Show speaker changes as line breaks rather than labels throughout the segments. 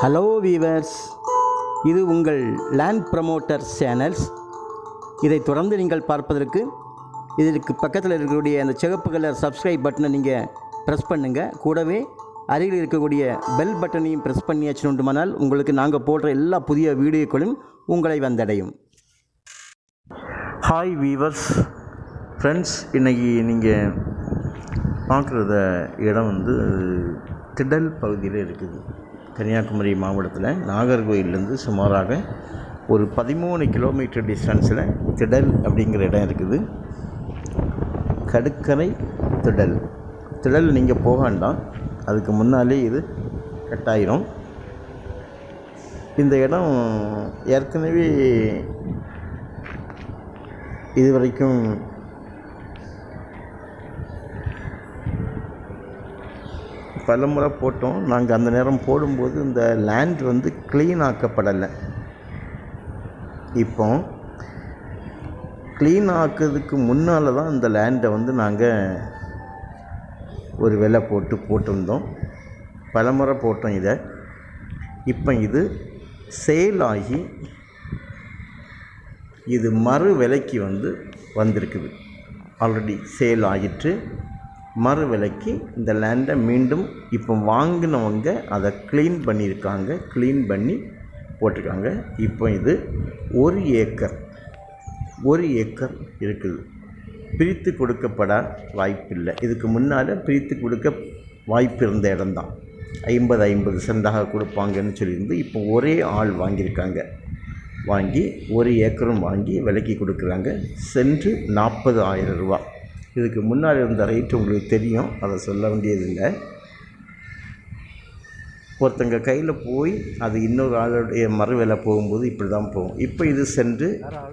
Hello viewers இது உங்கள் land promoter channels இதை தொடர்ந்து நீங்கள் பார்ப்பதற்கு இதற்கு பக்கத்தில் இருக்கக்கூடிய அந்த சிகப்பு கலர் சப்ஸ்கிரைப் பட்டனை நீங்கள் ப்ரெஸ் பண்ணுங்கள் கூடவே அருகில் இருக்கக்கூடிய பெல் பட்டனையும் ப்ரெஸ் பண்ணியாச்சுனுண்டுமானால் உங்களுக்கு நாங்கள் போடுற எல்லா புதிய வீடியோக்களும் உங்களை வந்தடையும்.
ஹாய் வீவர்ஸ் ஃப்ரெண்ட்ஸ் இன்றைக்கி நீங்கள் பார்க்குறத இடம் வந்து திடல் பகுதியில் இருக்குது. கன்னியாகுமரி மாவட்டத்தில் நாகர்கோயிலேருந்து சுமாராக ஒரு பதிமூணு கிலோமீட்டர் டிஸ்டன்ஸில் திடல் அப்படிங்கிற இடம் இருக்குது. கடுக்கரை திடல். திடல் நீங்கள் போக வேண்டாம். அதுக்கு முன்னாலே இது கட்டாயிரும். இந்த இடம் ஏற்கனவே இது பலமுறை போட்டோம். நாங்கள் அந்த நேரம் போடும்போது இந்த லேண்ட் வந்து க்ளீன் ஆக்கப்படலை. இப்போ க்ளீன் ஆக்கிறதுக்கு முன்னால் தான் இந்த லேண்டை வந்து நாங்கள் ஒரு விலை போட்டு போட்டிருந்தோம். பலமுறை போட்டோம் இதை. இப்போ இது சேல் ஆகி இது மறு விலைக்கு வந்து வந்திருக்குது. ஆல்ரெடி சேல் ஆகிட்டு மறு விலைக்கு இந்த லேண்டை மீண்டும் இப்போ வாங்கினவங்க அதை க்ளீன் பண்ணியிருக்காங்க க்ளீன் பண்ணி போட்டிருக்காங்க. இப்போ இது ஒரு ஏக்கர் ஒரு ஏக்கர் இருக்குது. பிரித்து கொடுக்கப்பட வாய்ப்பில்லை. இதுக்கு முன்னால் பிரித்து கொடுக்க வாய்ப்பு இருந்த இடம்தான். ஐம்பது ஐம்பது சென்டாக கொடுப்பாங்கன்னு சொல்லியிருந்து இப்போ ஒரே ஆள் வாங்கியிருக்காங்க. வாங்கி ஒரு ஏக்கரும் வாங்கி விலைக்கு கொடுக்குறாங்க. சென்று நாற்பது ஆயிரம் ரூபா இதுக்கு முன்னாடி இருந்த ரைட்டு உங்களுக்கு தெரியும் அதை சொல்ல வேண்டியதில்லை. ஒருத்தங்க கையில் போய் அது இன்னொரு ஆளுடைய மறுவில போகும்போது இப்படி தான் போகும். இப்போ இது சென்று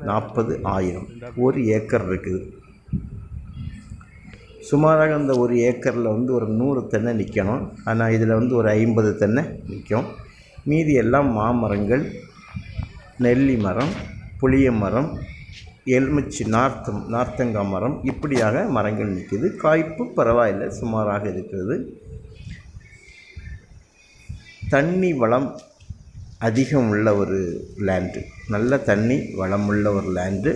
நாற்பது ஆயிரம். ஒரு ஏக்கர் இருக்குது. சுமாராக அந்த ஒரு ஏக்கரில் வந்து ஒரு நூறு தென்னை நிற்கணும் ஆனால் இதில் வந்து ஒரு ஐம்பது தென்னை நிற்கும் மீதி எல்லாம் மாமரங்கள் நெல்லி மரம் புளிய மரம் எலுமிச்சி நார்த்தம் நார்த்தங்காய் மரம் இப்படியாக மரங்கள் நிற்கிது. காய்ப்பு பரவாயில்லை சுமாராக இருக்கிறது. தண்ணி வளம் அதிகம் உள்ள ஒரு லேண்டு நல்ல தண்ணி வளம் உள்ள ஒரு லேண்டு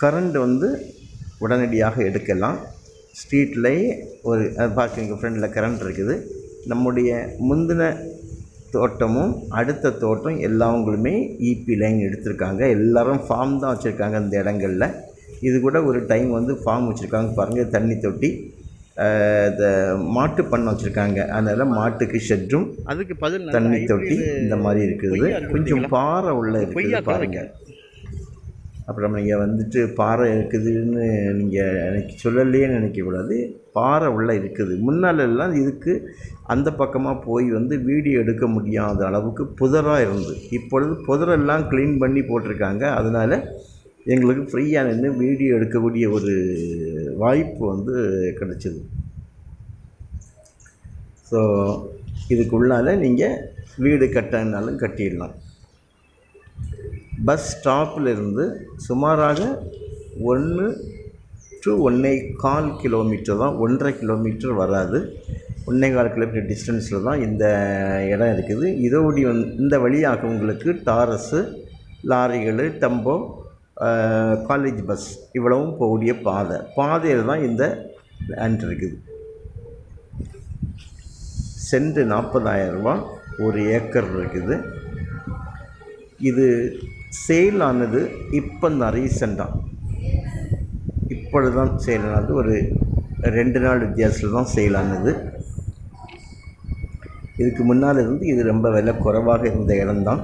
கரண்ட் வந்து உடனடியாக எடுக்கலாம். ஸ்ட்ரீட்லேயே ஒரு அது பார்க்குறீங்க ஃப்ரெண்டில் கரண்ட் இருக்குது. நம்முடைய முந்தின தோட்டமும் அடுத்த தோட்டம் எல்லாவங்களுமே இபி லைன் எடுத்திருக்காங்க. எல்லாரும் ஃபார்ம் தான் வச்சுருக்காங்க இந்த இடங்களில். இது கூட ஒரு டைம் வந்து ஃபார்ம் வச்சுருக்காங்க. பாருங்கள் தண்ணி தொட்டி இந்த மாட்டு பண்ணை வச்சுருக்காங்க. அதனால் மாட்டுக்கு ஷெட்டும்
அதுக்கு பதில்
தண்ணி தொட்டி இந்த மாதிரி இருக்குது. கொஞ்சம் பாறை உள்ள இருக்குது பாருங்கள் அப்புறம் நீங்கள் வந்துட்டு பாறை இருக்குதுன்னு நீங்கள் எனக்கு சொல்லலையே நினைக்கக்கூடாது பாறை உள்ளே இருக்குது. முன்னாலெல்லாம் இதுக்கு அந்த பக்கமாக போய் வந்து வீடியோ எடுக்க முடியாத அளவுக்கு புதராக இருந்து. இப்பொழுது புதரெல்லாம் க்ளீன் பண்ணி போட்டிருக்காங்க. அதனால் எங்களுக்கு ஃப்ரீயாக நின்று வீடியோ எடுக்கக்கூடிய ஒரு வாய்ப்பு வந்து கிடச்சிது. ஸோ இதுக்குள்ளால நீங்கள் வீடு கட்டினாலும் கட்டிடலாம். பஸ் ஸ்டாப்பிலிருந்து சுமாராக ஒன்று டு ஒன்றே கால் கிலோமீட்டர் தான் ஒன்றரை கிலோமீட்டர் வராது. ஒன்றே கால் கிலோமீட்டர் டிஸ்டன்ஸில் தான் இந்த இடம் இருக்குது. இதோடி வந் இந்த வழியாக உங்களுக்கு டாரஸு லாரிகள் டெம்போ காலேஜ் பஸ் இவ்வளவும் போகக்கூடிய பாதை. பாதையில் தான் இந்த லேண்ட் இருக்குது. சென்ட் நாற்பதாயிரம் ரூபா ஒரு ஏக்கர் இருக்குது. இது சேல் ஆனது இப்போ தான் ரீசெண்டாக இப்பொழுது தான் சேல் ஆனது ஒரு ரெண்டு நாள் வித்தியாசத்தில் தான் சேல் ஆனது இதுக்கு முன்னால் இருந்து இது ரொம்ப விலை குறைவாக இருந்த இடம்தான்.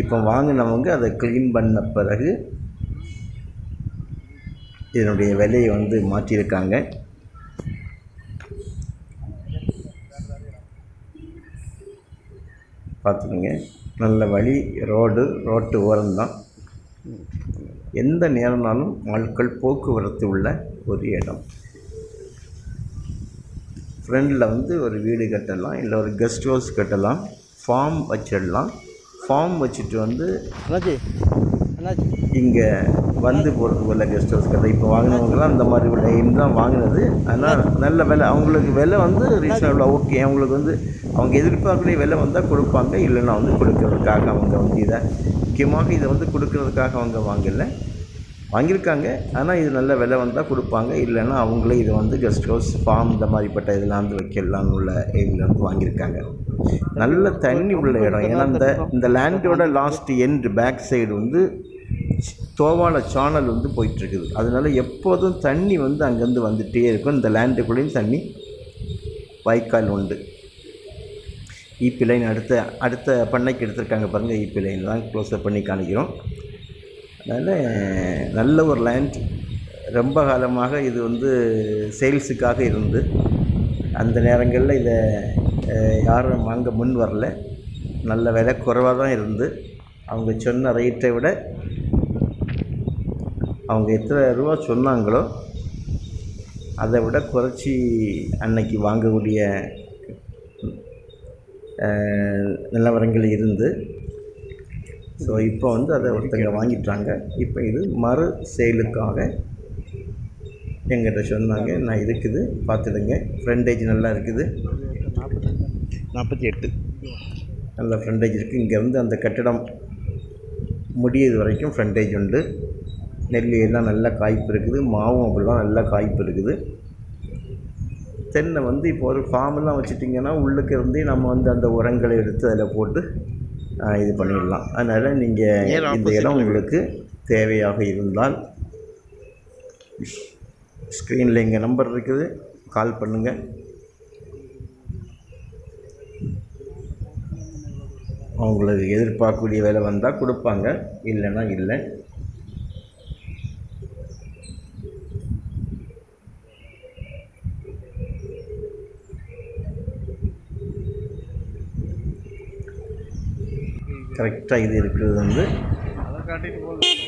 இப்போ வாங்கினவங்க அதை க்ளீன் பண்ண பிறகு இதனுடைய விலையை வந்து மாற்றியிருக்காங்க. பார்த்துக்கோங்க. நல்ல வழி ரோடு ரோட்டு ஓரம்தான். எந்த நேரம்னாலும் ஆட்கள் போக்குவரத்து உள்ள ஒரு இடம். ஃப்ரெண்டில் வந்து ஒரு வீடு கட்டலாம் இல்லை ஒரு கெஸ்ட் ஹவுஸ் கட்டலாம் ஃபார்ம் வச்சிடலாம். ஃபார்ம் வச்சுட்டு வந்து
அண்ணாச்சி அண்ணாச்சி.
இங்கே வந்து போகிறதுக்குள்ள கெஸ்ட் ஹவுஸ் கதை. இப்போ வாங்கினவங்கலாம் அந்த மாதிரி உள்ள எய்ம் தான் வாங்கினது. ஆனால் நல்ல விலை. அவங்களுக்கு விலை வந்து ரீசனபிளாக ஓகே அவங்களுக்கு வந்து அவங்க எதிர்பார்க்கக்கூடிய விலை வந்தால் கொடுப்பாங்க. இல்லைன்னா வந்து கொடுக்கறதுக்காக அவங்க வந்து இதை முக்கியமாக இதை வந்து கொடுக்கறதுக்காக அவங்க வாங்கலை. வாங்கியிருக்காங்க. ஆனால் இது நல்ல விலை வந்தால் கொடுப்பாங்க. இல்லைன்னா அவங்களே இதை வந்து கெஸ்ட் ஹவுஸ் ஃபார்ம் இந்த மாதிரிப்பட்ட இதெல்லாம் வந்து வைக்கலாம்னு உள்ள எய்மில் வந்து வாங்கியிருக்காங்க. நல்ல தண்ணி உள்ள இடம். ஏன்னா இந்த இந்த லேண்டோட லாஸ்ட் எண்டு பேக் சைடு வந்து தோவான சானல் வந்து போயிட்டுருக்குது. அதனால எப்போதும் தண்ணி வந்து அங்கேருந்து வந்துகிட்டே இருக்கும். இந்த லேண்டுக்குள்ளேயும் தண்ணி வாய்க்கால் உண்டு. ஈபி லைன் அடுத்த அடுத்த பண்ணைக்கு எடுத்திருக்காங்க பாருங்கள் ஈபி லைன் தான் க்ளோஸப் பண்ணி காணிக்கிறோம் அதனால் நல்ல ஒரு லேண்ட் ரொம்ப காலமாக இது வந்து சேல்ஸுக்காக இருந்து. அந்த நேரங்களில் இதை யாரும் வாங்க முன் வரல. நல்ல விலை குறைவாக தான் இருந்து. அவங்க சொன்ன ரேட்டை விட அவங்க எத்தனை ரூபா சொன்னாங்களோ அதை விட குறைச்சி அன்னைக்கு வாங்கக்கூடிய நிலவரங்கள் இருந்து. ஸோ இப்போ வந்து அதை ஒருத்தங்க வாங்கிட்டாங்க. இப்போ இது மறு சேலுக்காக எங்கிட்ட சொன்னாங்க. நான் இருக்குது பார்த்துடுங்க. ஃப்ரண்டேஜ் நல்லா இருக்குது.
நாற்பத்தி எட்டு
நல்ல ஃப்ரண்டேஜ் இருக்குது இங்கேருந்து அந்த கட்டிடம் முடியுது வரைக்கும் ஃப்ரண்டேஜ் உண்டு. நெல் எல்லாம் நல்ல காய்ப்பு இருக்குது மாவும் அப்படிலாம் நல்ல காய்ப்பு இருக்குது தென்னை வந்து இப்போ ஒரு ஃபார்மெல்லாம் வச்சுட்டிங்கன்னா உள்ளுக்கு இருந்தே நம்ம வந்து அந்த உரங்களை எடுத்து அதில் போட்டு இது பண்ணிடலாம். அதனால் நீங்கள் இந்த இடம் உங்களுக்கு தேவையாக இருந்தால் ஸ்க்ரீனில் எங்கள் நம்பர் இருக்குது. கால் பண்ணுங்கள் அவங்களுக்கு எதிர்பார்க்கக்கூடிய வேலை வந்தால் கொடுப்பாங்க. இல்லைன்னா இல்லை. கரெக்டாக இது இருக்கிறது வந்து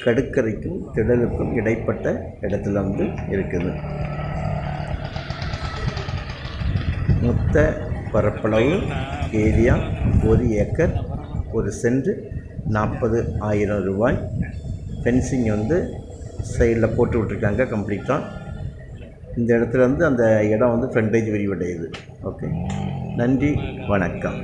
கடுக்கரைக்கும் திடலுக்கும் இடைப்பட்ட இடத்துல வந்து இருக்குது. மொத்த பரப்பளவு ஏரியா ஒரு ஏக்கர். ஒரு சென்ட் நாற்பது ஆயிரம் ரூபாய். ஃபென்சிங் வந்து சைடில் போட்டு விட்ருக்காங்க கம்ப்ளீட்டாக இந்த இடத்துல வந்து அந்த இடம் வந்து ஃப்ரண்டேஜ் விரிவடையுது. ஓகே நன்றி வணக்கம்.